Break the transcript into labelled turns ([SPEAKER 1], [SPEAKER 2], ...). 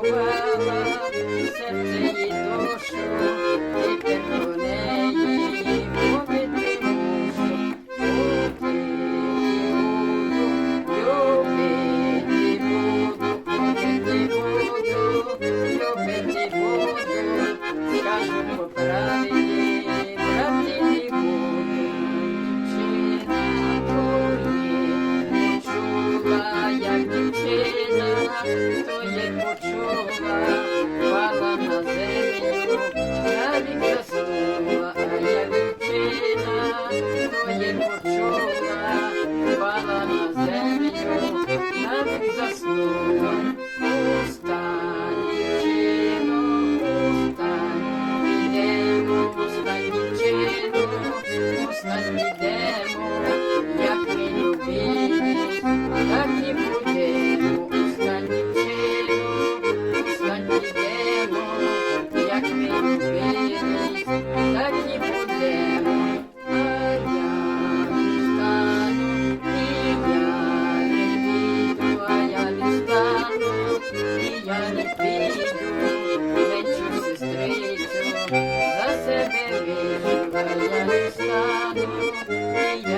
[SPEAKER 1] Поцілувала серце їй душу, і тепер неї любити мушу, любити буду, любити буду, любити буду, любити буду, скажу по правді. Thank you. Thank you.